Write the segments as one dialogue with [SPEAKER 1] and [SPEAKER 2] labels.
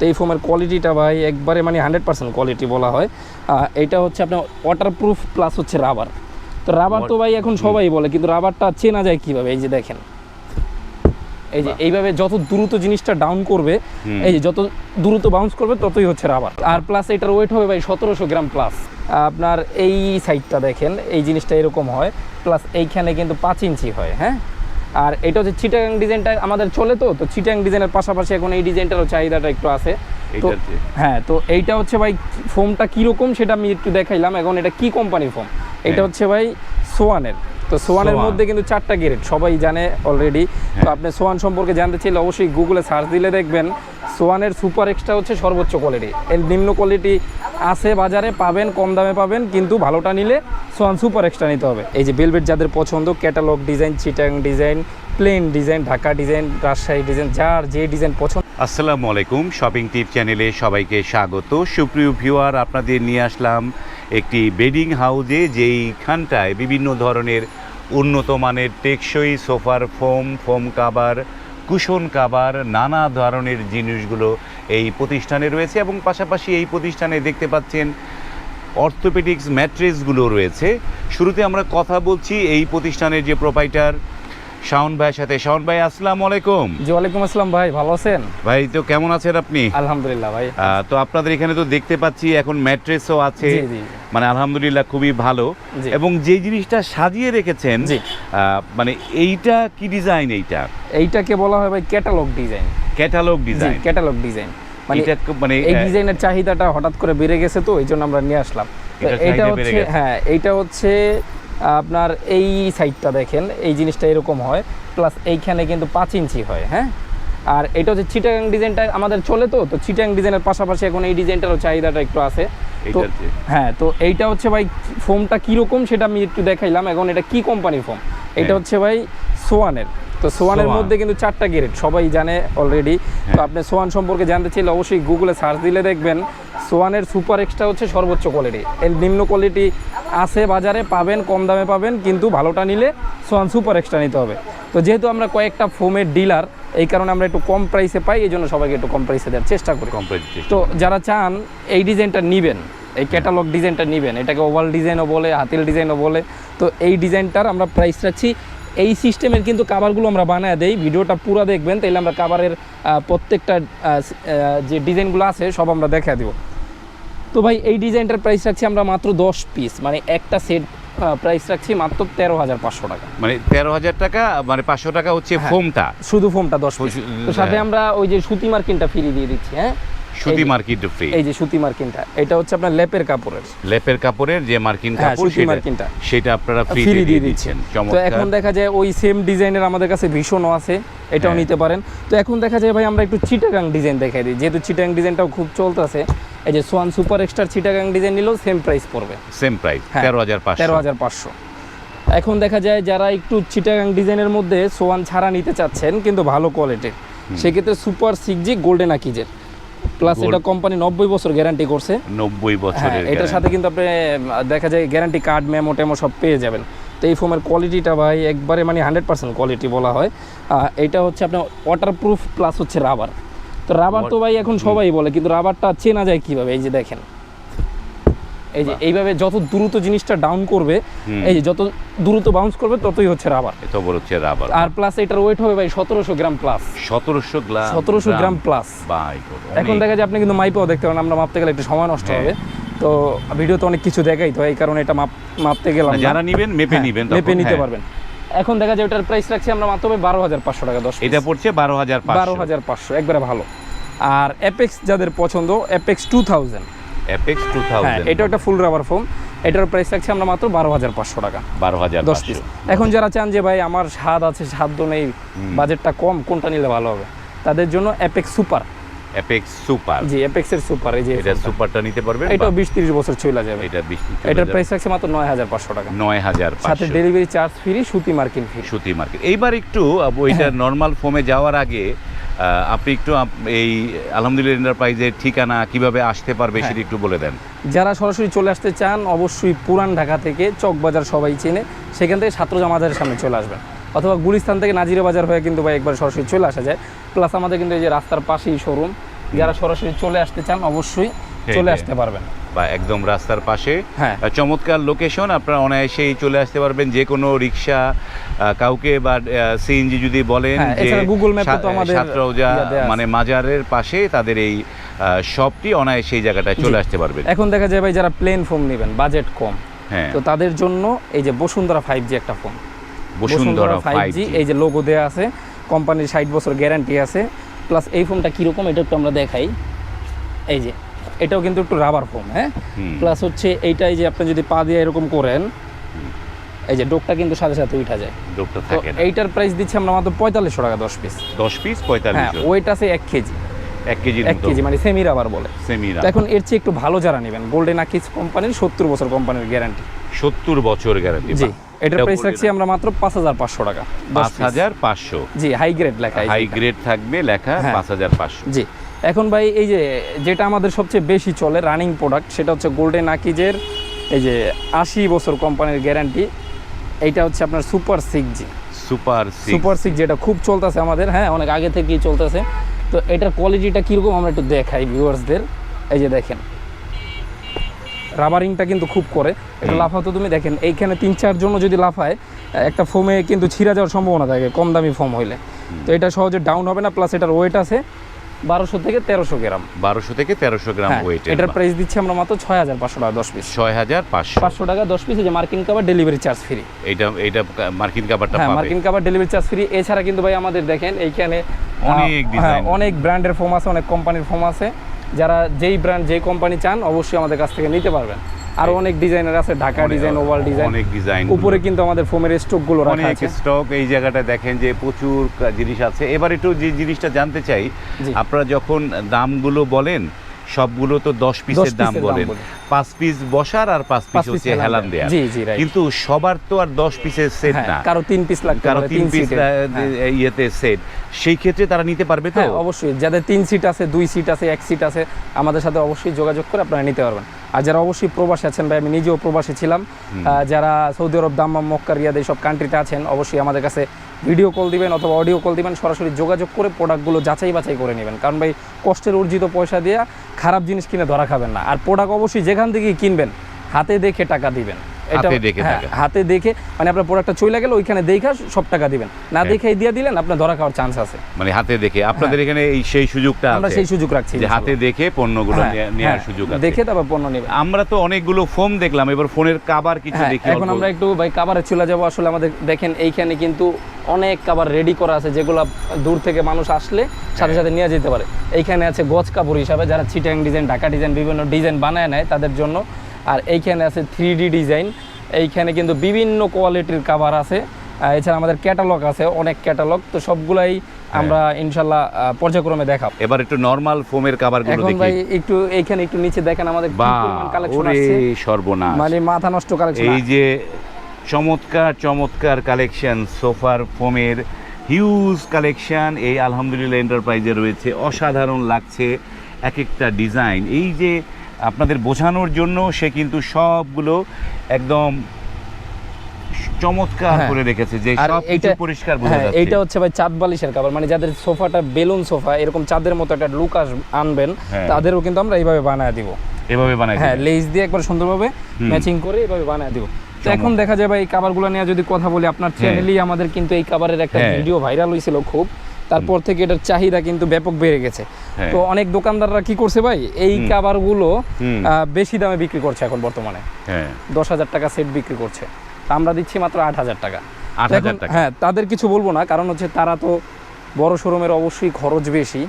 [SPEAKER 1] তো এই ফোমের কোয়ালিটিটা ভাই একবারে মানে হান্ড্রেড পার্সেন্ট কোয়ালিটি বলা হয়। এটা হচ্ছে আপনার ওয়াটারপ্রুফ প্লাস হচ্ছে রাবার তো রাবার তো ভাই এখন সবাই বলে কিন্তু রাবারটা চেনা যায় কীভাবে? এই যে দেখেন। এই যে এইভাবে যত দ্রুত জিনিসটা ডাউন করবে এই যে যত দ্রুত বাউন্স করবে ততই হচ্ছে রাবার আর প্লাস এটার ওয়েট হবে ভাই সতেরোশো গ্রাম প্লাস আপনার এই সাইডটা দেখেন এই জিনিসটা এরকম হয়। প্লাস এইখানে কিন্তু পাঁচ ইঞ্চি হয় হ্যাঁ? আর এটা হচ্ছে চিটাং ডিজাইনটা আমাদের চলে তো তো চিটাং ডিজাইনের পাশাপাশি এখন এই ডিজাইনটারও চাহিদাটা একটু আছে। তো হ্যাঁ তো এইটা হচ্ছে ভাই ফোমটা কীরকম সেটা আমি একটু দেখাইলাম। এখন এটা কি কোম্পানির ফোম? এটা
[SPEAKER 2] হ্যাঁ।
[SPEAKER 1] হচ্ছে ভাই সোয়ানের। তো সোয়ানের মধ্যে কিন্তু চারটা গ্রেড সবাই জানে অলরেডি তো
[SPEAKER 2] হ্যাঁ।
[SPEAKER 1] আপনি সোয়ান সম্পর্কে জানতে চাইলে অবশ্যই গুগলে সার্চ দিলে দেখবেন সোয়ানের সুপার এক্সট্রা হচ্ছে সর্বোচ্চ কোয়ালিটি এর নিম্ন কোয়ালিটি আছে বাজারে পাবেন কম দামে পাবেন কিন্তু ভালোটা নিলে সোয়ান সুপার এক্সট্রা নিতে হবে। এই যে বেলভেট যাদের পছন্দ catalogue design Chittagong design plain design Dhaka design Rajshahi design যার যে ডিজাইন পছন্দ।
[SPEAKER 2] আসসালামু আলাইকুম শপিং টিপ চ্যানেলে সবাইকে স্বাগত। সুপ্রিয় ভিউয়ার আপনাদের নিয়ে আসলাম একটি বেডিং হাউজে যেইখানটায় বিভিন্ন ধরনের উন্নত মানের টেকসই সোফার, foam foam cover, cushion cover, নানা ধরনের জিনিসগুলো এই প্রতিষ্ঠানে রয়েছে এবং পাশাপাশি এই প্রতিষ্ঠানে দেখতে পাচ্ছেন অর্থোপেডিক্স ম্যাট্রেসগুলো রয়েছে। শুরুতে আমরা কথা বলছি এই প্রতিষ্ঠানের যে প্রোপাইটার শাওন ভাইয়ের সাথে। শাওন ভাই আসসালামু আলাইকুম।
[SPEAKER 1] জি ওয়ালাইকুম আসসালাম ভাই ভালো আছেন?
[SPEAKER 2] ভাই তো কেমন আছেন আপনি?
[SPEAKER 1] আলহামদুলিল্লাহ ভাই।
[SPEAKER 2] তো আপনাদের এখানে তো দেখতে পাচ্ছি এখন ম্যাট্রেসও আছে। মানে আলহামদুলিল্লাহ খুবই ভালো। এবং যে জিনিসটা সাজিয়ে রেখেছেন মানে এইটা কি ডিজাইন এইটা?
[SPEAKER 1] এইটাকে বলা হয় ভাই catalogue design
[SPEAKER 2] catalogue design
[SPEAKER 1] catalogue design মানে
[SPEAKER 2] এটা মানে
[SPEAKER 1] এই ডিজাইনের চাহিদাটা হঠাৎ করে বেড়ে গেছে তো এই জন্য আমরা নিয়ে আসলাম।
[SPEAKER 2] এটার
[SPEAKER 1] এইটা হচ্ছে হ্যাঁ এইটা হচ্ছে আপনার এই সাইডটা দেখেন এই জিনিসটা এরকম হয় প্লাস এইখানে কিন্তু পাঁচ ইঞ্চি হয় হ্যাঁ? আর এটা হচ্ছে চিটাং ডিজাইনটা আমাদের চলে তো তো চিটাং ডিজাইনের পাশাপাশি এখন এই ডিজাইনটারও চাহিদাটা একটু আছে। তো হ্যাঁ তো এইটা হচ্ছে ভাই ফোমটা কীরকম সেটা আমি একটু দেখাইলাম। এখন এটা কি কোম্পানির ফোম এটা
[SPEAKER 2] হ্যাঁ।
[SPEAKER 1] হচ্ছে ভাই সোয়ানের। তো সোয়ানের মধ্যে কিন্তু চারটা গ্রেড সবাই জানে অলরেডি তো
[SPEAKER 2] হ্যাঁ।
[SPEAKER 1] আপনি সোয়ান সম্পর্কে জানতে চাইলে অবশ্যই গুগলে সার্চ দিলে দেখবেন। সোয়ানের সুপার এক্সট্রা হচ্ছে সর্বোচ্চ কোয়ালিটি এর নিম্ন কোয়ালিটি আছে বাজারে পাবেন কম দামে পাবেন কিন্তু ভালোটা নিলে সোয়ান সুপার এক্সট্রা নিতে হবে। তো যেহেতু আমরা কয়েকটা ফোমের ডিলার এই কারণে আমরা একটু কম প্রাইসে পাই এই জন্য সবাইকে একটু কম প্রাইসে দেওয়ার চেষ্টা করি।
[SPEAKER 2] Competition।
[SPEAKER 1] তো যারা চান এই ডিজাইনটা নেবেন এই ক্যাটালগ ডিজাইনটা নিবেন এটাকে ওভাল ডিজাইনও বলে হাতিল ডিজাইনও বলে তো এই ডিজাইনটার আমরা প্রাইস রাখছি। এই সিস্টেমের কিন্তু কাভারগুলো আমরা বানায় দেই ভিডিওটা পুরো দেখবেন তাইলে আমরা কাভারের প্রত্যেকটা যে ডিজাইনগুলো আছে সব আমরা দেখা দিব। তো ভাই এই ডিজাইনটার প্রাইস রাখছি আমরা মাত্র দশ পিস মানে একটা সেট প্রাইস রাখছি মাত্র তেরো হাজার পাঁচশো টাকা।
[SPEAKER 2] মানে তেরো হাজার টাকা মানে পাঁচশো টাকা হচ্ছে
[SPEAKER 1] হ্যাঁ।
[SPEAKER 2] ফোমটা?
[SPEAKER 1] শুধু ফোমটা দশ পিস তো সাথে
[SPEAKER 2] হ্যাঁ।
[SPEAKER 1] আমরা ওই যে সুতি মার্কিনটা ফ্রি দিয়ে দিচ্ছি হ্যাঁ?
[SPEAKER 2] সুতি মার্কিন ফ্রি
[SPEAKER 1] এই যে সুতি মার্কিনটা এটা হচ্ছে আপনার লেপের কাপড়ের।
[SPEAKER 2] লেপের কাপড়ের যে মার্কিন
[SPEAKER 1] হ্যাঁ,
[SPEAKER 2] কাপড়
[SPEAKER 1] সুতি মার্কিনটা।
[SPEAKER 2] সেটা আপনারা ফ্রি দিয়ে দিচ্ছেন।
[SPEAKER 1] তো এখন দেখা যায় ওই সেম ডিজাইনের আমাদের কাছে ভীষণও আছে এটাও। নিতে পারেন। তো এখন দেখা যায় ভাই আমরা একটু চিটাগাং ডিজাইন দেখাই দিই। যেহেতু চিটাগাং ডিজাইনটাও খুব চলতেছে এই যে swan super extra Chittagong design নিলেও সেম প্রাইস পড়বে।
[SPEAKER 2] সেম প্রাইস
[SPEAKER 1] হ্যাঁ,
[SPEAKER 2] তেরো হাজার পাঁচশো।
[SPEAKER 1] তেরো হাজার পাঁচশো। এখন দেখা যায় যারা একটু চিটাগাং ডিজাইনের মধ্যে সোয়ান ছাড়া নিতে চাচ্ছেন কিন্তু ভালো কোয়ালিটির সেক্ষেত্রে সুপার সিক্স জি গোল্ডেন আকিজের প্লাস এটা কোম্পানি নব্বই বছর গ্যারান্টি করছে।
[SPEAKER 2] নব্বই
[SPEAKER 1] হ্যাঁ
[SPEAKER 2] বছরের
[SPEAKER 1] এটার সাথে কিন্তু আপনি দেখা যায় গ্যারান্টি কার্ড মেমো টেমো সব পেয়ে যাবেন। তো এই ফোমের কোয়ালিটিটা ভাই একবারে মানে হান্ড্রেড পার্সেন্ট কোয়ালিটি বলা হয়। এটা হচ্ছে আপনার ওয়াটারপ্রুফ প্লাস হচ্ছে রাবার তো রাবার তো ভাই এখন সবাই বলে কিন্তু রাবারটা চেনা যায় কীভাবে? এই যে দেখেন। এই যে এইভাবে যত দ্রুত জিনিসটা ডাউন করবে এই যে যত দ্রুত বাউন্স করবে ততই হচ্ছে রাবার।
[SPEAKER 2] এত বড় হচ্ছে রাবার।
[SPEAKER 1] আর প্লাস এটার ওয়েট হবে ভাই সতেরোশো গ্রাম প্লাস
[SPEAKER 2] সতেরোশো গ্রাম
[SPEAKER 1] সতেরোশো গ্রাম প্লাস
[SPEAKER 2] বাই
[SPEAKER 1] এখন দেখা যায় আপনি কিন্তু মাইপেও দেখতে পারেন আমরা মাপতে গেলে একটু সময় নষ্ট
[SPEAKER 2] হ্যাঁ।
[SPEAKER 1] হবে। তো ভিডিওতে অনেক কিছু দেখাই তো এই কারণে এটা মাপ মাপতে গেলাম
[SPEAKER 2] যারা নিবেন মেপে
[SPEAKER 1] হ্যাঁ,
[SPEAKER 2] নিবেন
[SPEAKER 1] মেপে নিতে
[SPEAKER 2] হ্যাঁ।
[SPEAKER 1] পারবেন। এখন দেখা যায় ওটার প্রাইস রাখছি আমরা মাত্র বারো হাজার পাঁচশো টাকা দশ
[SPEAKER 2] এটা পড়ছে বারো হাজার
[SPEAKER 1] বারো হাজার পাঁচশো একবারে ভালো। আর অ্যাপেক্স যাদের পছন্দ Apex two thousand
[SPEAKER 2] Apex two thousand
[SPEAKER 1] এটা একটা ফুল রাবার ফোম এটার প্রাইস রাখছি আমরা মাত্র বারো হাজার পাঁচশো টাকা।
[SPEAKER 2] বারো হাজার
[SPEAKER 1] দশ পিস এখন যারা চান যে ভাই আমার স্বাদ আছে সাধ্য নেই বাজেটটা কম কোনটা নিলে ভালো হবে? তাদের জন্য Apex super
[SPEAKER 2] Apex super
[SPEAKER 1] G অ্যাপেক্সের super এই যে
[SPEAKER 2] এটা সুপারটা নিতে পারবেন
[SPEAKER 1] এটাও বিশ তিরিশ বছর চলে যাবে।
[SPEAKER 2] এটা বিশ
[SPEAKER 1] এটার প্রাইস রাখছে মাত্র নয় হাজার পাঁচশো টাকা।
[SPEAKER 2] নয় হাজার
[SPEAKER 1] সাথে ডেলিভারি চার্জ ফ্রি সুতি মার্কিন ফ্রি
[SPEAKER 2] সুতি মার্কেট এইবার একটু ওইটা
[SPEAKER 1] হ্যাঁ।
[SPEAKER 2] নর্মাল ফোমে যাওয়ার আগে আপনি একটু এই আলহামদুলিল্লাহ এন্টারপ্রাইজের ঠিকানা কীভাবে আসতে পারবে
[SPEAKER 1] হ্যাঁ।
[SPEAKER 2] সেটা একটু বলে দেন।
[SPEAKER 1] যারা সরাসরি চলে আসতে চান অবশ্যই পুরান ঢাকা থেকে চকবাজার সবাই চেনে। সেখান থেকে ছাত্র মাজারের সামনে চলে আসবেন। অথবা গুলিস্তান থেকে নাজিরা বাজার হয়ে কিন্তু ভাই একবার সরাসরি চলে আসা যায়। প্লাস আমাদের কিন্তু এই যে রাস্তার পাশেই শোরুম যারা সরাসরি চলে আসতে চান অবশ্যই চলে আসতে পারবেন।
[SPEAKER 2] বা একদম রাস্তার পাশে।
[SPEAKER 1] হ্যাঁ।
[SPEAKER 2] চমৎকার লোকেশন আপনারা অনায়াসেই চলে আসতে পারবেন যে কোনো রিক্সা কাউকে বা সিএনজি যদি বলেন যে
[SPEAKER 1] এছাড়া Google তো আমাদের
[SPEAKER 2] সাতরৌজা। মানে মাজারের পাশে তাদের এই শপটি অনায়াসে এই জায়গাটায় চলে আসতে পারবেন।
[SPEAKER 1] এখন দেখা যায় ভাই যারা প্লেন ফোন নেবেন বাজেট কম
[SPEAKER 2] হ্যাঁ।
[SPEAKER 1] তো তাদের জন্য এই যে বসুন্ধরা ফাইভ জি একটা ফোন
[SPEAKER 2] বসুন্ধরা ফাইভ জি
[SPEAKER 1] এই যে লোগো দেওয়া আছে কোম্পানির ষাট বছর গ্যারান্টি আছে প্লাস এই ফোনটা কীরকম এটা একটু আমরা দেখাই। এই যে এটাও কিন্তু একটু রাবার ফোম হ্যাঁ? প্লাস হচ্ছে এইটাই যে আপনি যদি পা দিয়ে এরকম করেন এই যে ডোকটা কিন্তু সাথে সাথে উঠা যায়।
[SPEAKER 2] ডোকটা থাকে
[SPEAKER 1] এইটার প্রাইস দিচ্ছি আমরা মাত্র পঁয়তাল্লিশশো টাকা দশ পিস
[SPEAKER 2] দশ পিস
[SPEAKER 1] হ্যাঁ
[SPEAKER 2] পঁয়তাল্লিশ
[SPEAKER 1] ওয়েট আছে এক কেজি।
[SPEAKER 2] এক কেজির
[SPEAKER 1] এক কেজি মানে সেমি রাবার বলে।
[SPEAKER 2] সেমিরা
[SPEAKER 1] তো এখন এর চেয়ে একটু ভালো যারা নেবেন গোল্ডেন আকিজ কোম্পানির সত্তর বছর কোম্পানির গ্যারান্টি
[SPEAKER 2] সত্তর বছর গ্যারান্টি
[SPEAKER 1] জি। প্রাইস রাখছি আমরা মাত্র পাঁচ হাজার পাঁচশো টাকা। দশ
[SPEAKER 2] পাঁচ
[SPEAKER 1] piece।
[SPEAKER 2] হাজার পাঁচশো।
[SPEAKER 1] জি হাই গ্রেড লেখা
[SPEAKER 2] হাই গ্রেড থাকবে লেখা
[SPEAKER 1] হ্যাঁ।
[SPEAKER 2] পাঁচ হাজার পাঁচশো।
[SPEAKER 1] জি। এখন ভাই এই যে যেটা আমাদের সবচেয়ে বেশি চলে রানিং প্রোডাক্ট সেটা হচ্ছে গোল্ডেন আকিজের এই যে আশি বছর কোম্পানির গ্যারান্টি এইটা হচ্ছে আপনার super six G
[SPEAKER 2] super
[SPEAKER 1] super যেটা খুব চলতেছে আমাদের হ্যাঁ অনেক আগে থেকেই চলতেছে। তো এটার কোয়ালিটিটা কীরকম আমরা একটু দেখাই ভিউয়ার্সদের এই যে দেখেন। রাবারিংটা কিন্তু খুব করে। এটা লাফাতো তুমি দেখেন এইখানে তিন চার জন্য যদি লাফায় একটা ফোমে কিন্তু ছিঁড়া যাওয়ার সম্ভাবনা থাকে কম দামি ফোম হইলে। তো এটা সহজে ডাউন হবে না প্লাস এটার ওয়েট আছে বারোশো থেকে তেরোশো গ্রাম।
[SPEAKER 2] বারোশো থেকে তেরোশো গ্রাম
[SPEAKER 1] হ্যাঁ,
[SPEAKER 2] ওয়েট
[SPEAKER 1] এটার প্রাইস দিচ্ছি আমরা মাত্র ছয় হাজার পাঁচশো টাকা দশ পিস
[SPEAKER 2] ছয় হাজার পাঁচশো।
[SPEAKER 1] পাঁচশো টাকা দশ পিস যে মার্কিন কাবার ডেলিভারি চার্জ ফ্রি
[SPEAKER 2] এইটা এইটা মার্কিন কাবারটা
[SPEAKER 1] হ্যাঁ মার্কিন কাবার ডেলিভারি চার্জ ফ্রি এছাড়া কিন্তু ভাই আমাদের দেখেন এইখানে
[SPEAKER 2] অনেক
[SPEAKER 1] হ্যাঁ, অনেক ব্র্যান্ডের ফোম আছে অনেক কোম্পানির ফোম আছে। যারা যেই ব্র্যান্ড যেই কোম্পানি চান অবশ্যই আমাদের কাছ থেকে নিতে পারবেন। আরও অনেক ডিজাইনের আছে ঢাকা ডিজাইন ওভাল ডিজাইন
[SPEAKER 2] অনেক ডিজাইন
[SPEAKER 1] উপরে কিন্তু আমাদের ফোমের স্টকগুলো রাখা
[SPEAKER 2] অনেক
[SPEAKER 1] আছে।
[SPEAKER 2] স্টক এই জায়গাটা দেখেন যে প্রচুর জিনিস আছে। এবার একটু যে জিনিসটা জানতে চাই আপনারা যখন দামগুলো বলেন সবগুলো তো দশ পিসের দাম বলেন। পাঁচ পিস বসার আর পাঁচ পিস হচ্ছে
[SPEAKER 1] হেলান দেয়া।
[SPEAKER 2] কিন্তু সবার তো আর দশ পিসের সেট
[SPEAKER 1] হ্যাঁ,
[SPEAKER 2] না।
[SPEAKER 1] কারও তিন পিস
[SPEAKER 2] লাগবে
[SPEAKER 1] কারও
[SPEAKER 2] তিন পিস
[SPEAKER 1] হ্যাঁ।
[SPEAKER 2] ইয়েতে সেট সেই ক্ষেত্রে তারা নিতে পারবে তো?
[SPEAKER 1] হ্যাঁ অবশ্যই। যাদের তিন সিট আছে দুই সিট আছে এক সিট আছে আমাদের সাথে অবশ্যই যোগাযোগ করে আপনারা নিতে পারবেন। আর যারা অবশ্যই প্রবাসী আছেন ভাই আমি নিজেও প্রবাসী ছিলাম। যারা Saudi Arab Dammam Mecca Riyadh এইসব কান্ট্রিতে আছেন অবশ্যই আমাদের কাছে ভিডিও কল দিবেন অথবা অডিও কল দিবেন। সরাসরি যোগাযোগ করে প্রোডাক্টগুলো যাচাই বাছাই করে নেবেন। কারণ ভাই কষ্টের অর্জিত পয়সা দিয়ে খারাপ জিনিস কিনে ধরা খাবেন না। আর প্রোডাক্ট অবশ্যই যেখান থেকেই কিনবেন হাতে দেখে টাকা দিবেন।
[SPEAKER 2] হাতে দেখে
[SPEAKER 1] হ্যাঁ, হাতে দেখে মানে আপনার প্রোডাক্টটা চলে গেলে ওইখানে দেখা সব টাকা দিবেন। না
[SPEAKER 2] হ্যাঁ।
[SPEAKER 1] দেখে দিয়ে দিলেন আপনার ধরা খাওয়ার চান্স আছে।
[SPEAKER 2] মানে হাতে দেখে আপনাদের এখানে এই সেই সুযোগটা
[SPEAKER 1] হ্যাঁ। আমরা সেই সুযোগ রাখছি
[SPEAKER 2] যে হাতে দেখে পণ্যগুলো
[SPEAKER 1] হ্যাঁ,
[SPEAKER 2] নেওয়ার
[SPEAKER 1] হ্যাঁ,
[SPEAKER 2] সুযোগ আছে।
[SPEAKER 1] দেখে তারপর পণ্য নেবেন।
[SPEAKER 2] আমরা তো অনেকগুলো ফোম দেখলাম এবার ফোনের কাবার কিছু
[SPEAKER 1] হ্যাঁ
[SPEAKER 2] দেখি
[SPEAKER 1] এখন আমরা একটু ভাই কাবারে চলে যাব। আসলে আমাদের দেখেন এইখানে কিন্তু অনেক কাবার রেডি করা আছে যেগুলো দূর থেকে মানুষ আসলে
[SPEAKER 2] হ্যাঁ।
[SPEAKER 1] সাথে সাথে নিয়ে যেতে পারে। এইখানে আছে গজ কাপড় হিসাবে যারা চিটাং ডিজাইন ঢাকা ডিজাইন বিভিন্ন ডিজাইন বানায় নেয় তাদের জন্য আর এইখানে আছে থ্রি ডিজাইন এইখানে কিন্তু বিভিন্ন কোয়ালিটির কাভার আছে। এছাড়া আমাদের ক্যাটালগ আছে অনেক ক্যাটালগ তো সবগুলাই
[SPEAKER 2] হ্যাঁ।
[SPEAKER 1] আমরা ইনশাল্লাহ পর্যায়ক্রমে দেখাব।
[SPEAKER 2] এবার একটু নরমাল ফোমের কাবারগুলো
[SPEAKER 1] এখন
[SPEAKER 2] দেখি।
[SPEAKER 1] ভাই একটু এইখানে একটু নিচে দেখেন আমাদের কালেকশন আছে।
[SPEAKER 2] সর্বনাশ।
[SPEAKER 1] মানে মাথা নষ্ট কালেকশন
[SPEAKER 2] এই যে চমৎকার চমৎকার কালেকশন সোফার ফোমের হিউজ কালেকশন এই আলহামদুলিল্লাহ এন্টারপ্রাইজে রয়েছে। অসাধারণ লাগছে এক একটা ডিজাইন এই যে আপনাদের বোঝানোর জন্য সে কিন্তু সবগুলো একদম চমৎকার
[SPEAKER 1] হ্যাঁ।
[SPEAKER 2] করে রেখেছে যে পরিষ্কার বোঝা
[SPEAKER 1] হ্যাঁ
[SPEAKER 2] যাচ্ছে
[SPEAKER 1] এইটা হচ্ছে ভাই চাঁদ বালিশের মানে যাদের সোফাটা বেলুন সোফা এরকম চাঁদের মতো একটা লুক আস আনবেন
[SPEAKER 2] হ্যাঁ।
[SPEAKER 1] তাদেরও কিন্তু আমরা এইভাবে বানায় দিব।
[SPEAKER 2] এভাবে বানাই
[SPEAKER 1] হ্যাঁ লেস দিয়ে একবার সুন্দরভাবে ম্যাচিং করে এইভাবে বানায় দিব। তো এখন দেখা যায় ভাই এই কাবারগুলো নিয়ে যদি কথা বলি আপনার চ্যানেলেই আমাদের কিন্তু এই কাবারের একটা। ভিডিও ভাইরাল হয়েছিল খুব। তারপর থেকে এটার চাহিদা কিন্তু ব্যাপক বেড়ে গেছে।
[SPEAKER 2] হ্যাঁ।
[SPEAKER 1] তো অনেক দোকানদাররা কি করছে ভাই? এই কাবারগুলো
[SPEAKER 2] হুম।
[SPEAKER 1] বেশি দামে বিক্রি করছে এখন বর্তমানে।
[SPEAKER 2] হ্যাঁ।
[SPEAKER 1] দশ হাজার টাকা সেট বিক্রি করছে। আমরা দিচ্ছি মাত্র আট হাজার টাকা।
[SPEAKER 2] 8,000
[SPEAKER 1] এখন-
[SPEAKER 2] টাকা।
[SPEAKER 1] হ্যাঁ তাদের কিছু বলব না কারণ হচ্ছে তারা তো বড় শোরুমের অবশ্যই খরচ বেশি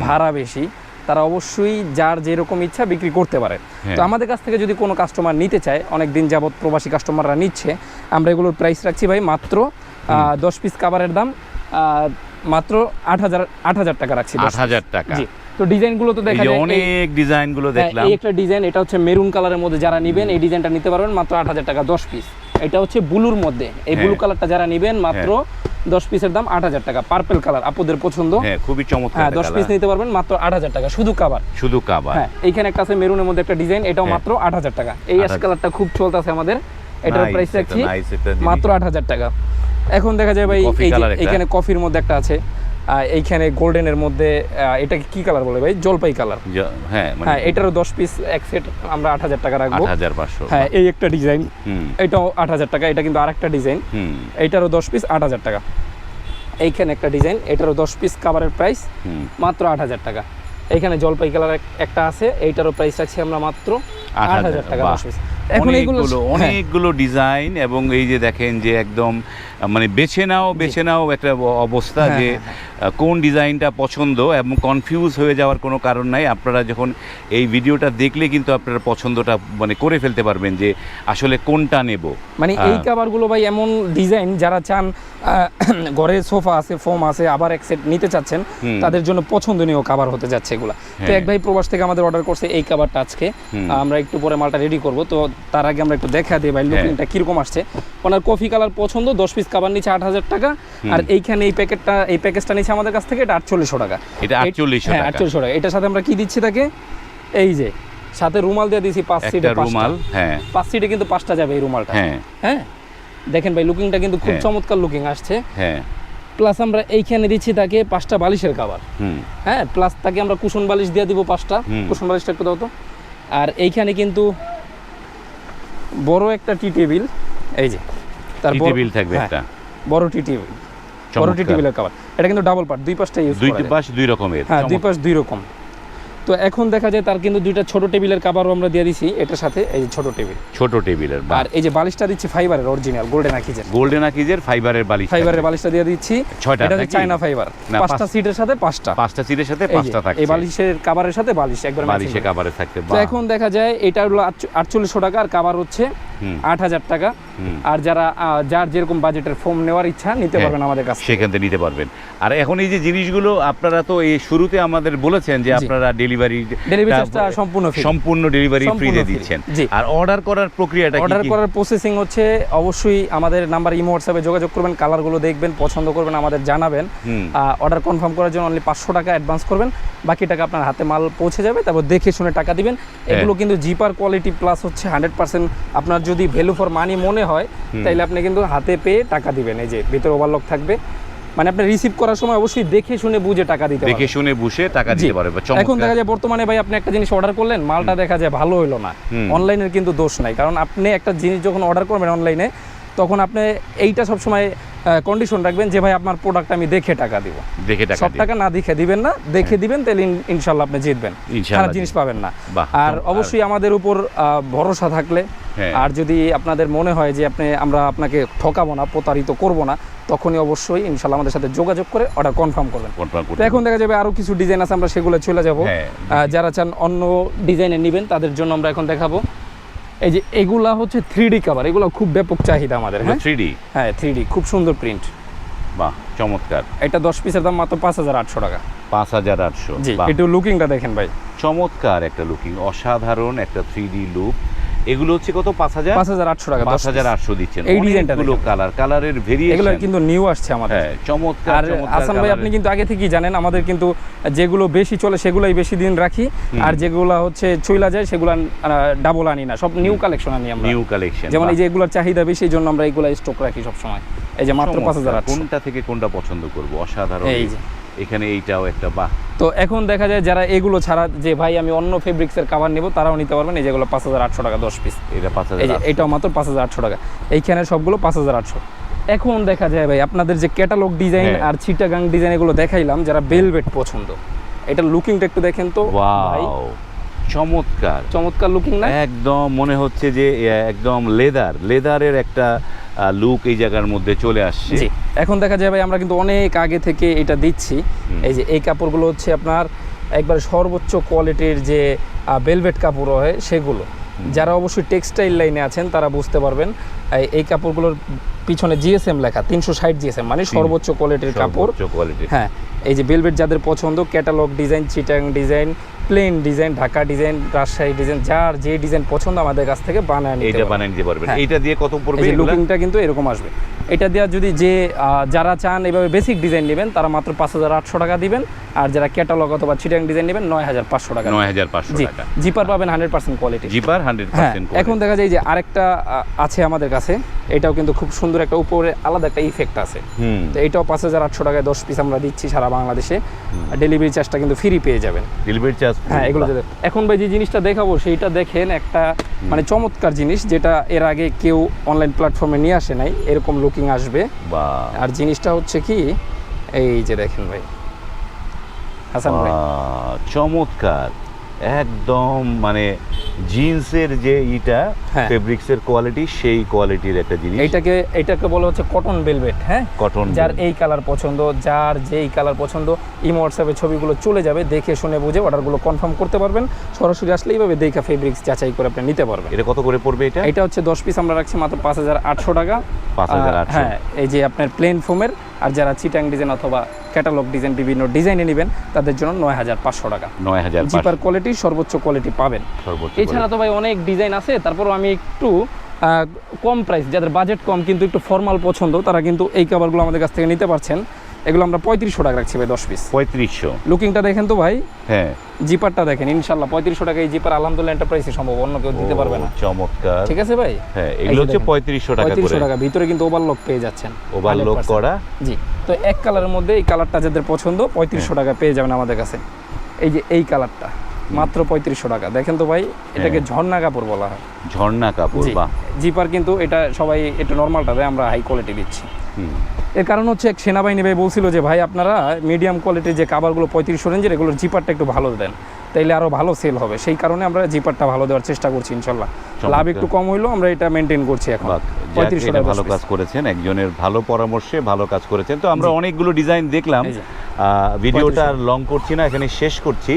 [SPEAKER 1] ভাড়া বেশি। তারা অবশ্যই যার যেরকম ইচ্ছা বিক্রি করতে পারে।
[SPEAKER 2] হ্যাঁ।
[SPEAKER 1] তো আমাদের কাছ থেকে যদি কোনো কাস্টমার নিতে চায় অনেক দিন যাবত প্রবাসী কাস্টমাররা নিচ্ছে আমরা এগুলোর প্রাইস রাখছি ভাই মাত্র আহ, দশ পিস কাবারের দাম আহ, মাত্র আট হাজার আট হাজার টাকা রাখছি
[SPEAKER 2] আট হাজার টাকা।
[SPEAKER 1] তো ডিজাইনগুলো তো দেখা যায়
[SPEAKER 2] অনেক ডিজাইনগুলো
[SPEAKER 1] হ্যাঁ,
[SPEAKER 2] দেখলাম।
[SPEAKER 1] এই একটা ডিজাইন এটা হচ্ছে মেরুন কালারের মধ্যে যারা নিবেন এই ডিজাইনটা নিতে পারবেন মাত্র আট হাজার টাকা দশ পিস এটা হচ্ছে ব্লুর মধ্যে। এই ব্লু
[SPEAKER 2] হ্যাঁ।
[SPEAKER 1] কালারটা যারা নিবেন মাত্র দশ পিসের দাম আট হাজার টাকা। পার্পেল কালার আপুদের পছন্দ।
[SPEAKER 2] হ্যাঁ খুবই চমৎকার
[SPEAKER 1] হ্যাঁ দশ পিস নিতে পারবেন মাত্র আট হাজার টাকা। শুধু কাবার
[SPEAKER 2] শুধু কাবার
[SPEAKER 1] হ্যাঁ এইখানে একটা আছে মেরুনের মধ্যে একটা ডিজাইন এটাও
[SPEAKER 2] হ্যাঁ।
[SPEAKER 1] মাত্র আট হাজার টাকা। এই অ্যাশ
[SPEAKER 2] 8,000
[SPEAKER 1] কালারটা খুব চলতেছে আমাদের। এটার প্রাইস রাখছি। মাত্র আট হাজার টাকা। এখন দেখা যায় ভাই এখানে কফির মধ্যে একটা আছে এইখানে গোল্ডেনের মধ্যে এটাকে কি কালার বলে ভাই? জলপাই কালার
[SPEAKER 2] হ্যাঁ মানে
[SPEAKER 1] হ্যাঁ এটারও দশ পিস এক সেট আমরা আট হাজার টাকা রাখব। হ্যাঁ এই একটা ডিজাইন এটাও আট হাজার টাকা এটা কিন্তু আরেকটা ডিজাইন
[SPEAKER 2] হুম।
[SPEAKER 1] এইটারও দশ পিস আট হাজার টাকা। এইখানে একটা ডিজাইন এটারও দশ পিস কাভারের প্রাইস মাত্র আট হাজার টাকা। এইখানে জলপাই কালার একটা আছে এইটারও প্রাইস আছে আমরা মাত্র
[SPEAKER 2] আট হাজার,
[SPEAKER 1] টাকা। দশ পিস এখন
[SPEAKER 2] অনেকগুলো
[SPEAKER 1] হ্যাঁ,
[SPEAKER 2] অনেকগুলো ডিজাইন এবং এই যে দেখেন যে একদম মানে বেছে নাও বেছে নাও একটা অবস্থা
[SPEAKER 1] হ্যাঁ,
[SPEAKER 2] যে
[SPEAKER 1] হ্যাঁ,
[SPEAKER 2] কোন ডিজাইনটা পছন্দ এবং কনফিউজ হয়ে যাওয়ার কোনো কারণ নাই। আপনারা যখন এই ভিডিওটা দেখলে কিন্তু আপনারা পছন্দটা মানে করে ফেলতে পারবেন যে আসলে কোনটা নেব।
[SPEAKER 1] মানে এই কাভারগুলো ভাই এমন ডিজাইন যারা চান ঘরে সোফা আছে ফোম আছে আবার এক সেট নিতে চাচ্ছেন তাদের জন্য পছন্দনীয় কাভার হতে যাচ্ছে এগুলা। তো
[SPEAKER 2] হ্যাঁ।
[SPEAKER 1] এক ভাই প্রবাস থেকে আমাদের অর্ডার করছে এই কাভারটা আজকে। আমরা একটু পরে মালটা রেডি করব। তো তার আগে আমরা একটু দেখা দিই ভাই
[SPEAKER 2] হ্যাঁ।
[SPEAKER 1] লুকিংটা কীরকম আসছে? ওনার কফি কালার পছন্দ দশ পিস কাবার নিচে আট হাজার টাকা আর এইখানে এই প্যাকেটটা এই প্যাকেজটা নিচে আমাদের কাছ থেকে এটা আটচল্লিশশো টাকা।
[SPEAKER 2] এটা 4800
[SPEAKER 1] হ্যাঁ আটচল্লিশশো টাকা। এটার সাথে আমরা কি দিচ্ছি তাকে? এই যে সাথে রুমাল দিয়ে দিয়েছি পাঁচ সিটে
[SPEAKER 2] রুমাল হ্যাঁ।
[SPEAKER 1] পাঁচ সিটে কিন্তু পাঁচটা যাবে এই রুমালটা।
[SPEAKER 2] হ্যাঁ।
[SPEAKER 1] হ্যাঁ? দেখেন ভাই লুকিংটা কিন্তু খুব
[SPEAKER 2] হ্যাঁ।
[SPEAKER 1] চমৎকার লুকিং আসছে।
[SPEAKER 2] হ্যাঁ।
[SPEAKER 1] প্লাস আমরা এইখানে দিচ্ছি তাকে পাঁচটা বালিশের কাবার।
[SPEAKER 2] হুম।
[SPEAKER 1] হ্যাঁ প্লাস তাকে আমরা কুশন বালিশ দিয়ে দিব পাঁচটা। কুশন বালিশটা একটু দাও তো। আর এইখানে কিন্তু বড় একটা টি টেবিল এই যে তার
[SPEAKER 2] টি টেবিল থাকবে
[SPEAKER 1] হ্যাঁ,
[SPEAKER 2] একটা
[SPEAKER 1] বড় টি টেবিল বড় টি। টেবিলের কভার এটা কিন্তু ডাবল পার্ট দুই পাশটাই ইউজ
[SPEAKER 2] দুই। পাশ দুই রকমের
[SPEAKER 1] হ্যাঁ দুই পাশ দুই রকম তো এখন দেখা যায় তার কিন্তু দুইটা ছোট টেবিলের কাবারও আমরা দিয়ে দিছি এটার সাথে এই যে ছোট টেবিল।
[SPEAKER 2] ছোট টেবিলের
[SPEAKER 1] আর এই যে বালিশটা দিচ্ছি ফাইবারের অরিজিনাল গোল্ডেন আকিজের
[SPEAKER 2] গোল্ডেন আকিজের ফাইবারের বালিশ
[SPEAKER 1] ফাইবারের বালিশটা দিয়ে দিচ্ছি।
[SPEAKER 2] ছয়টা
[SPEAKER 1] এটা চায়না ফাইবার পাঁচটা সিটের সাথে পাঁচটা।
[SPEAKER 2] পাঁচটা সিটের সাথে পাঁচটা থাকছে।
[SPEAKER 1] এই বালিশের কাবারের সাথে বালিশ একবার
[SPEAKER 2] বালিশে কাবারে থাকতে
[SPEAKER 1] তো এখন দেখা যায় এটা হলো আটচল্লিশশো টাকা আর কাবার হচ্ছে আট হাজার টাকা। আর যারা যার যেরকম বাজেটের ফোম নেওয়ার ইচ্ছা নিতে
[SPEAKER 2] হ্যাঁ,
[SPEAKER 1] পারবেন আমাদের কাছে
[SPEAKER 2] সেখান থেকে নিতে পারবেন। আর এখন এই যে জিনিসগুলো আপনারা তো এই শুরুতে আমাদের বলেছেন যে আপনারা ডেলিভারি
[SPEAKER 1] ডেলিভারি সম্পূর্ণ
[SPEAKER 2] সম্পূর্ণ ডেলিভারি ফ্রিতে দিচ্ছেন। আর অর্ডার করার প্রক্রিয়াটা কি
[SPEAKER 1] অর্ডার করার প্রসেসিং হচ্ছে অবশ্যই আমাদের নাম্বার ইমো হোয়াটসঅ্যাপে যোগাযোগ করবেন কালারগুলো দেখবেন পছন্দ করবেন আমাদের জানাবেন। অর্ডার কনফার্ম করার জন্য অনলি পাঁচশো টাকা অ্যাডভান্স করবেন। বাকি টাকা আপনার হাতে মাল পৌঁছে যাবে তারপর দেখে শুনে টাকা দিবেন।
[SPEAKER 2] হ্যাঁ।
[SPEAKER 1] এগুলো কিন্তু জিপার কোয়ালিটি প্লাস হচ্ছে হান্ড্রেড পার্সেন্ট আপনার যদি ভ্যালু ফর মানি মনে হয় তাইলে আপনি কিন্তু হাতে পেয়ে টাকা দিবেন। এই যে ভিতরে ওভারলক থাকবে। মানে আপনি রিসিভ করার সময় অবশ্যই দেখে শুনে বুঝে টাকা দিতে
[SPEAKER 2] দেখে শুনে বুঝে টাকা। দিতে পারবে
[SPEAKER 1] এখন দেখা যায় বর্তমানে ভাই আপনি একটা জিনিস অর্ডার করলেন মালটা দেখা যায় ভালো হলো না।
[SPEAKER 2] অনলাইনে
[SPEAKER 1] অনলাইনের কিন্তু দোষ নাই। কারণ আপনি একটা জিনিস যখন অর্ডার করবেন অনলাইনে তখন আপনি এইটা সবসময় কন্ডিশন রাখবেন যে ভাই আপনার প্রোডাক্ট আমি দেখে টাকা দিব।
[SPEAKER 2] দেখে টাকা
[SPEAKER 1] সব টাকা না দেখে দিবেন না দেখে দিবেন তাহলে ইন- ইনশাল্লাহ আপনি জিতবেন।
[SPEAKER 2] ইনশাআল্লাহ
[SPEAKER 1] খারাপ জিনিস পাবেন না। আর অবশ্যই আমাদের উপর ভরসা থাকলে
[SPEAKER 2] হ্যাঁ।
[SPEAKER 1] আর যদি আপনাদের মনে হয় যে আপনি আমরা আপনাকে ঠকাবো না প্রতারিত করব না তখনই অবশ্যই ইনশাল্লাহ আমাদের সাথে যোগাযোগ করে অর্ডার কনফার্ম করবেন। এখন দেখা যাবে আরও কিছু ডিজাইন আছে আমরা সেগুলো চলে যাব।
[SPEAKER 2] হ্যাঁ,
[SPEAKER 1] যারা চান অন্য ডিজাইনে নেবেন তাদের জন্য আমরা এখন দেখাবো। এই যে এগুলা হচ্ছে থ্রি ডি কাভার এগুলো খুব ব্যাপক চাহিদা আমাদের হ্যাঁ?
[SPEAKER 2] থ্রি ডি
[SPEAKER 1] হ্যাঁ থ্রি ডি খুব সুন্দর প্রিন্ট
[SPEAKER 2] বাহ চমৎকার।
[SPEAKER 1] এটা দশ পিসের দাম মাত্র পাঁচ হাজার আটশো টাকা।
[SPEAKER 2] পাঁচ হাজার আটশো
[SPEAKER 1] একটু লুকিংটা দেখেন ভাই।
[SPEAKER 2] চমৎকার একটা লুকিং অসাধারণ একটা থ্রি ডি লুক এগুলো হচ্ছে কত? পাঁচ হাজার?
[SPEAKER 1] পাঁচ হাজার আটশো টাকা
[SPEAKER 2] পাঁচ হাজার আটশো দিচ্ছেন।
[SPEAKER 1] এই ডিজাইনটা
[SPEAKER 2] কালার কালারের
[SPEAKER 1] এগুলো কিন্তু নিউ আসছে আমাদের।
[SPEAKER 2] হ্যাঁ চমৎকার
[SPEAKER 1] আসান ভাই আপনি কিন্তু আগে থেকেই জানেন আমাদের কিন্তু যেগুলো বেশি চলে সেগুলোই বেশি দিন রাখি। আর যেগুলো হচ্ছে চইলা যায় সেগুলো ডাবল আনি না। সব নিউ কালেকশন আনি আমরা।
[SPEAKER 2] নিউ কালেকশন
[SPEAKER 1] যেমন এই যে এগুলোর চাহিদা বেশি এই জন্য আমরা এগুলো স্টক রাখি সব সময় এই যে মাত্র পাঁচ হাজার
[SPEAKER 2] কোনটা থেকে কোনটা পছন্দ করব? অসাধারণ।
[SPEAKER 1] এই যে।
[SPEAKER 2] এখানে এইটাও একটা বাহ।
[SPEAKER 1] তো এখন দেখা যায় যারা এগুলো ছাড়া যে ভাই আমি অন্য ফেব্রিক্সের কাভার নেব তারাও নিতে পারবেন এই যেগুলো পাঁচ হাজার আটশো টাকা দশ পিস
[SPEAKER 2] এটা পাঁচ হাজার
[SPEAKER 1] এটাও মাত্র পাঁচ হাজার আটশো টাকা। এইখানে সবগুলো পাঁচ হাজার আটশো। এখন দেখা যায় ভাই আপনাদের যে ক্যাটালগ ডিজাইন। আর ছিটাগাং ডিজাইন এগুলো দেখাইলাম যারা বেলভেট পছন্দ। এটা লুকিংটা একটু দেখেন তো। ভাই
[SPEAKER 2] চমৎকার।
[SPEAKER 1] চমৎকার লুকিং না
[SPEAKER 2] একদম মনে হচ্ছে যে একদম লেদার লেদারের একটা লুক এই জায়গার মধ্যে চলে আসছে।
[SPEAKER 1] এখন দেখা যায় ভাই আমরা কিন্তু অনেক আগে থেকে এটা দিচ্ছি। এই যে এই কাপড়গুলো হচ্ছে আপনার একবার সর্বোচ্চ কোয়ালিটির যে বেলভেট কাপড় হয় সেগুলো। যারা অবশ্যই টেক্সটাইল লাইনে আছেন তারা বুঝতে পারবেন এই- কাপড়গুলোর পিছনে জিএসএম লেখা তিনশো ষাট জিএসএম মানে সর্বোচ্চ কোয়ালিটির কাপড়।
[SPEAKER 2] কোয়ালিটি
[SPEAKER 1] হ্যাঁ এই যে বেলভেট যাদের পছন্দ catalogue design Chittagong design plain design Dhaka design Rajshahi design যার যে ডিজাইন পছন্দ আমাদের কাছ থেকে বানায় নিতে
[SPEAKER 2] বানায় নিতে পারবেন
[SPEAKER 1] এটা
[SPEAKER 2] এইটা দিয়ে কত পড়বে
[SPEAKER 1] লুকিংটা কিন্তু এরকম আসবে। এটা দেওয়া যদি যে আহ, যারা চান এভাবে বেসিক ডিজাইন নেবেন তারা মাত্র পাঁচ হাজার আটশো টাকা দিবেন। আর যারা ক্যাটালগ অথবা চিটাং ডিজাইন নেবেন নয় হাজার পাঁচশো টাকা
[SPEAKER 2] নয় হাজার পাঁচশো টাকা।
[SPEAKER 1] জিপার পাবেন hundred percent quality
[SPEAKER 2] zipper hundred percent
[SPEAKER 1] এখন দেখা যায় যে আরেকটা আছে আমাদের কাছে। এটাও কিন্তু খুব সুন্দর একটা উপরে আলাদা একটা ইফেক্ট আছে। তো এটাও পাঁচ হাজার আটশো টাকায় দশ পিস আমরা দিচ্ছি সারা বাংলাদেশে। ডেলিভারি চার্জটা কিন্তু ফ্রি পেয়ে যাবেন।
[SPEAKER 2] ডেলিভারি চার্জ
[SPEAKER 1] হ্যাঁ এগুলো এখন ভাই যে জিনিসটা দেখাবো সেইটা দেখেন একটা মানে চমৎকার জিনিস যেটা এর আগে কেউ অনলাইন প্ল্যাটফর্মে নিয়ে আসে নাই এরকম লুকিং আসবে।
[SPEAKER 2] বা
[SPEAKER 1] আর জিনিসটা হচ্ছে কি এই যে দেখেন ভাই হাসান ভাই।
[SPEAKER 2] চমৎকার। একদম মানে জিন্সের যে ইটা
[SPEAKER 1] হ্যাঁ।
[SPEAKER 2] ফেব্রিক্সের কোয়ালিটি সেই কোয়ালিটির একটা জিনিস।
[SPEAKER 1] এটাকে এটাকে বলা হচ্ছে কটন বেলভেট হ্যাঁ?
[SPEAKER 2] কটন
[SPEAKER 1] যার এই কালার পছন্দ যার যেই কালার পছন্দ ইমো হোয়াটসঅ্যাপে ছবিগুলো চলে যাবে দেখে শুনে বুঝে অর্ডারগুলো কনফার্ম করতে পারবেন। সরাসরি আসলে এইভাবে দেখা ফেব্রিক্স যাচাই করে আপনি নিতে পারবেন।
[SPEAKER 2] এটা কত করে পড়বে এটা?
[SPEAKER 1] এটা হচ্ছে দশ পিস আমরা রাখছি মাত্র পাঁচ হাজার আটশো টাকা।
[SPEAKER 2] 5,800
[SPEAKER 1] আহ, হ্যাঁ এই যে আপনার প্লেন ফোমের আর যারা চিটাং ডিজাইন অথবা ক্যাটালগ ডিজাইন বিভিন্ন ডিজাইনে নেবেন তাদের জন্য নয় হাজার পাঁচশো টাকা।
[SPEAKER 2] নয় হাজার
[SPEAKER 1] জিপার কোয়ালিটি সর্বোচ্চ কোয়ালিটি পাবেন। এছাড়া তো ভাই অনেক ডিজাইন আছে তারপর আমি একটু আহ, কম প্রাইস যাদের বাজেট কম কিন্তু একটু ফর্মাল পছন্দ তারা কিন্তু এই কাভারগুলো আমাদের কাছ থেকে নিতে পারছেন। এগুলো আমরা পঁয়ত্রিশশো টাকা রাখছি ভাই দশ পিস
[SPEAKER 2] পঁয়ত্রিশশো।
[SPEAKER 1] লুকিংটা দেখেন তো ভাই?
[SPEAKER 2] হ্যাঁ।
[SPEAKER 1] জিপারটা দেখেন ইনশাল্লাহ পঁয়ত্রিশশো টাকা এই জিপার আলহামদুলিল্লাহ এন্টারপ্রাইসে সম্ভব অন্য কেউ দিতে পারবে না।
[SPEAKER 2] চমৎকার।
[SPEAKER 1] ঠিক আছে ভাই?
[SPEAKER 2] হ্যাঁ এগুলো হচ্ছে পঁয়ত্রিশশো টাকা
[SPEAKER 1] পঁয়ত্রিশশো টাকা ভিতরে কিন্তু ওভারলক পেয়ে যাচ্ছেন
[SPEAKER 2] ওভারলোক
[SPEAKER 1] 100%
[SPEAKER 2] করা।
[SPEAKER 1] জি তো এক কালারের মধ্যে এই কালারটা যাদের পছন্দ পঁয়ত্রিশশো টাকা পেয়ে যাবেন আমাদের কাছে। এই যে এই কালারটা মাত্র পঁয়ত্রিশশো টাকা। দেখেন তো ভাই এটাকে ঝর্ণা কাপড় বলা হয়।
[SPEAKER 2] ঝর্ণা কাপড়
[SPEAKER 1] জিপার কিন্তু এটা সবাই একটু নর্মালটা দেয় আমরা হাই কোয়ালিটি দিচ্ছি। এর কারণ হচ্ছে এক সেনাবাহিনী ভাই বলছিল যে ভাই আপনারা মিডিয়াম কোয়ালিটির যে কাবারগুলো পঁয়ত্রিশশো রেঞ্জের এগুলোর জিপারটা একটু ভালো দেন। তাইলে আরও ভালো সেল হবে। সেই কারণে আমরা জিপারটা ভালো দেওয়ার চেষ্টা করছি ইনশাল্লাহ। লাভ একটু কম হইলেও আমরা এটা মেনটেন করছি এখন। পঁয়ত্রিশশো
[SPEAKER 2] ভালো কাজ করেছেন একজনের ভালো পরামর্শে ভালো কাজ করেছেন। তো আমরা অনেকগুলো ডিজাইন দেখলাম। ভিডিওটা আর লং করছি না এখানে শেষ করছি।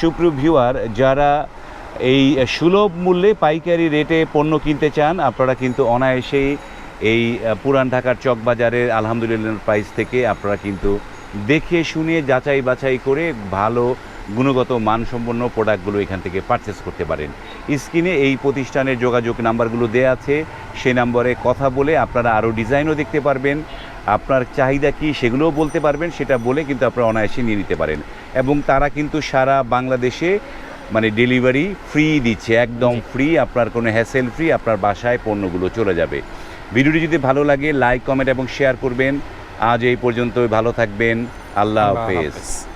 [SPEAKER 2] সুপ্রিয় ভিউয়ার যারা এই সুলভ মূল্যে পাইকারি রেটে পণ্য কিনতে চান আপনারা কিন্তু অনায়াসেই এই পুরান ঢাকার চকবাজারের আলহামদুলিল্লাহ প্রাইস থেকে আপনারা কিন্তু দেখে শুনে যাচাই বাছাই করে ভালো গুণগত মানসম্পন্ন প্রোডাক্টগুলো এখান থেকে পারচেস করতে পারেন। স্ক্রিনে এই প্রতিষ্ঠানের যোগাযোগ নাম্বারগুলো দেওয়া আছে সেই নম্বরে কথা বলে আপনারা আরও ডিজাইনও দেখতে পারবেন। আপনার চাহিদা কি সেগুলোও বলতে পারবেন সেটা বলে কিন্তু আপনারা অনায়াসে নিয়ে নিতে পারেন। এবং তারা কিন্তু সারা বাংলাদেশে মানে ডেলিভারি ফ্রি দিচ্ছে একদম ফ্রি আপনার কোনো হ্যাসেল ফ্রি আপনার বাসায় পণ্যগুলো চলে যাবে। ভিডিওটি যদি ভালো লাগে লাইক কমেন্ট এবং শেয়ার করবেন। আজ এই পর্যন্ত ভালো থাকবেন। আল্লাহ
[SPEAKER 1] হাফেজ।